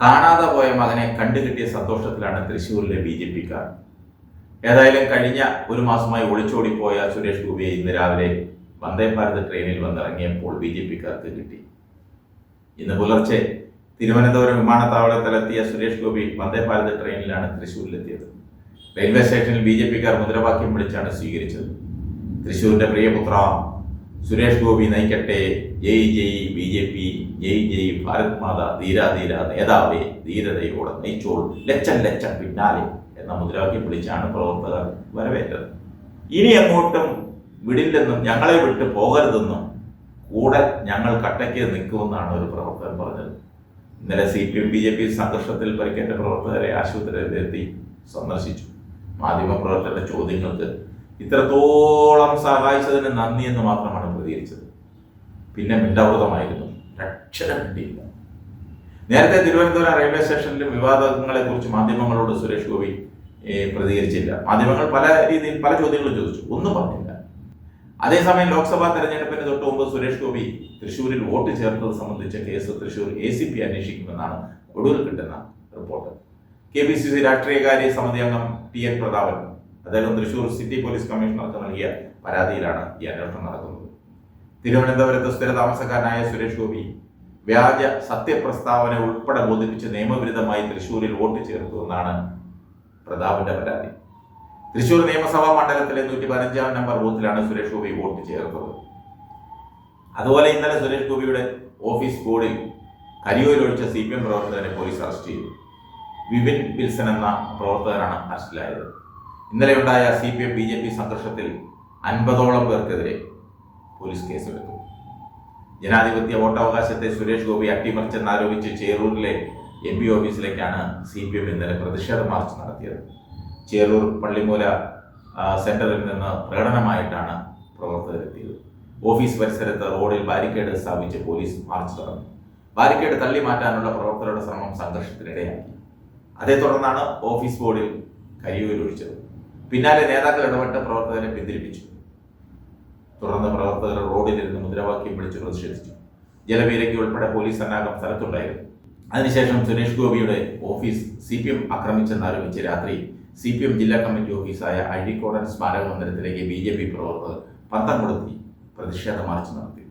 കാണാതെ പോയ മകനെ കണ്ടുകിട്ടിയ സന്തോഷത്തിലാണ് തൃശ്ശൂരിലെ ബി ജെ പിക്കാർ. ഏതായാലും കഴിഞ്ഞ ഒരു മാസമായി ഒളിച്ചോടിപ്പോയ സുരേഷ് ഗോപിയെ ഇന്ന് രാവിലെ വന്ദേ ഭാരത് ട്രെയിനിൽ വന്നിറങ്ങിയപ്പോൾ ബി ജെ പിക്കാർക്ക് കിട്ടി. ഇന്ന് പുലർച്ചെ തിരുവനന്തപുരം വിമാനത്താവളത്തിലെത്തിയ സുരേഷ് ഗോപി വന്ദേ ഭാരത് ട്രെയിനിലാണ് തൃശ്ശൂരിലെത്തിയത്. റെയിൽവേ സ്റ്റേഷനിൽ ബി ജെ പിക്കാർ മുദ്രാവാക്യം വിളിച്ചാണ് സ്വീകരിച്ചത്. തൃശ്ശൂരിന്റെ പ്രിയപുത്ര സുരേഷ് ഗോപി നയിക്കട്ടെ. ജയ് ജയ് ബി ജെ പി ജയ് ജയ് ഭാരത് മാത ധീരാ ധീര നേതാവേ ധീരതയോടെ നയിച്ചോൾ. ലക്ഷം ലക്ഷം പിന്നാലെ എന്ന മുദ്രാവാക്യം വിളിച്ചാണ് പ്രവർത്തകർ വരവേറ്റത്. ഇനി അങ്ങോട്ടും വിടില്ലെന്നും ഞങ്ങളെ വിട്ട് പോകരുതെന്നും കൂടെ ഞങ്ങൾ കട്ടയ്ക്ക് നിൽക്കുമെന്നാണ് ഒരു പ്രവർത്തകൻ പറഞ്ഞത്. ഇന്നലെ C P M B J P സംഘർഷത്തിൽ പരിക്കേറ്റ പ്രവർത്തകരെ ആശുപത്രിയിലെത്തി സന്ദർശിച്ചു. മാധ്യമപ്രവർത്തകരുടെ ചോദ്യങ്ങൾക്ക് ഇത്രത്തോളം സഹായിച്ചതിന് നന്ദി എന്ന് മാത്രമാണ് പ്രതികരിച്ചത്. പിന്നെ മിണ്ടാവൃതമായിരുന്നു. രക്ഷണം കിട്ടിയില്ല നേരത്തെ തിരുവനന്തപുരം റെയിൽവേ സ്റ്റേഷനിലും വിവാദങ്ങളെ കുറിച്ച് മാധ്യമങ്ങളോട് സുരേഷ് ഗോപി പ്രതികരിച്ചില്ല. മാധ്യമങ്ങൾ പല രീതിയിൽ പല ചോദ്യങ്ങളും ചോദിച്ചു. ഒന്നും പറഞ്ഞില്ല. അതേസമയം ലോക്സഭാ തെരഞ്ഞെടുപ്പിന് തൊട്ട് മുമ്പ് സുരേഷ് ഗോപി തൃശ്ശൂരിൽ വോട്ട് ചേർത്തത് സംബന്ധിച്ച case Thrissur A C P അന്വേഷിക്കുമെന്നാണ് ഒടുവിൽ കിട്ടുന്ന report. K P C C രാഷ്ട്രീയകാര്യ സമിതി അംഗം ടി എൻ പ്രതാപൻ അദ്ദേഹം തൃശ്ശൂർ സിറ്റി പോലീസ് കമ്മീഷണർക്ക് നൽകിയ പരാതിയിലാണ് ഈ അന്വേഷണം നടക്കുന്നത്. തിരുവനന്തപുരത്ത് സ്ഥിര താമസക്കാരനായ സുരേഷ് ഗോപി വ്യാജ സത്യപ്രസ്താവന ഉൾപ്പെടെ ബോധിപ്പിച്ച് നിയമവിരുദ്ധമായി തൃശൂരിൽ വോട്ട് ചേർത്തു എന്നാണ് പ്രതാപന്റെ പരാതി. തൃശൂർ നിയമസഭാ മണ്ഡലത്തിലെ നൂറ്റി പതിനഞ്ചാം നമ്പർ ബൂത്തിലാണ് സുരേഷ് ഗോപി വോട്ട് ചേർത്തത്. അതുപോലെ ഇന്നലെ സുരേഷ് ഗോപിയുടെ ഓഫീസ് ബോർഡിൽ കരിയൂരിൽ ഒഴിച്ച സി പി എം പ്രവർത്തകനെ പോലീസ് അറസ്റ്റ് ചെയ്തു. വിപിൻ വിൽസൺ എന്ന പ്രവർത്തകനാണ് അറസ്റ്റിലായത്. ഇന്നലെയുണ്ടായ C P M B J P സംഘർഷത്തിൽ അൻപതോളം പേർക്കെതിരെ പോലീസ് കേസെടുത്തു ജനാധിപത്യ വോട്ടവകാശത്തെ സുരേഷ് ഗോപി അട്ടിമറിച്ചെന്നാരോപിച്ച് ചേറൂരിലെ എം പി ഓഫീസിലേക്കാണ് സി പി എം ഇന്നലെ പ്രതിഷേധ മാർച്ച് നടത്തിയത്. ചേറൂർ പള്ളിമൂല സെന്ററിൽ നിന്ന് പ്രകടനമായിട്ടാണ് പ്രവർത്തകരെത്തിയത്. ഓഫീസ് പരിസരത്ത് റോഡിൽ ബാരിക്കേഡ് സ്ഥാപിച്ച് പോലീസ് മാർച്ച് തുടങ്ങി ബാരിക്കേഡ് തള്ളി മാറ്റാനുള്ള പ്രവർത്തകരുടെ ശ്രമം സംഘർഷത്തിനിടയാക്കി. അതേ തുടർന്നാണ് ഓഫീസ് ബോർഡിൽ കരിയൂരിൽ ഒഴിച്ചത്. പിന്നാലെ നേതാക്കൾ ഇടപെട്ട് പ്രവർത്തകരെ പിന്തിരിപ്പിച്ചു. തുടർന്ന് പ്രവർത്തകർ റോഡിലിരുന്ന് മുദ്രാവാക്യം വിളിച്ച് പ്രതിഷേധിച്ചു. ജലവീരയ്ക്ക് ഉൾപ്പെടെ പോലീസ് സന്നാഹം സ്ഥലത്തുണ്ടായിരുന്നു. അതിനുശേഷം സുരേഷ് ഗോപിയുടെ ഓഫീസ് സി പി എം ആക്രമിച്ചെന്നാരോപിച്ച് രാത്രി സി പി എം ജില്ലാ കമ്മിറ്റി ഓഫീസായ അഴീക്കോടൻ സ്മാരക മന്ദിരത്തിലേക്ക് ബി ജെ പി പ്രവർത്തകർ പന്തം കൊളുത്തി പ്രതിഷേധ മാർച്ച് നടത്തി.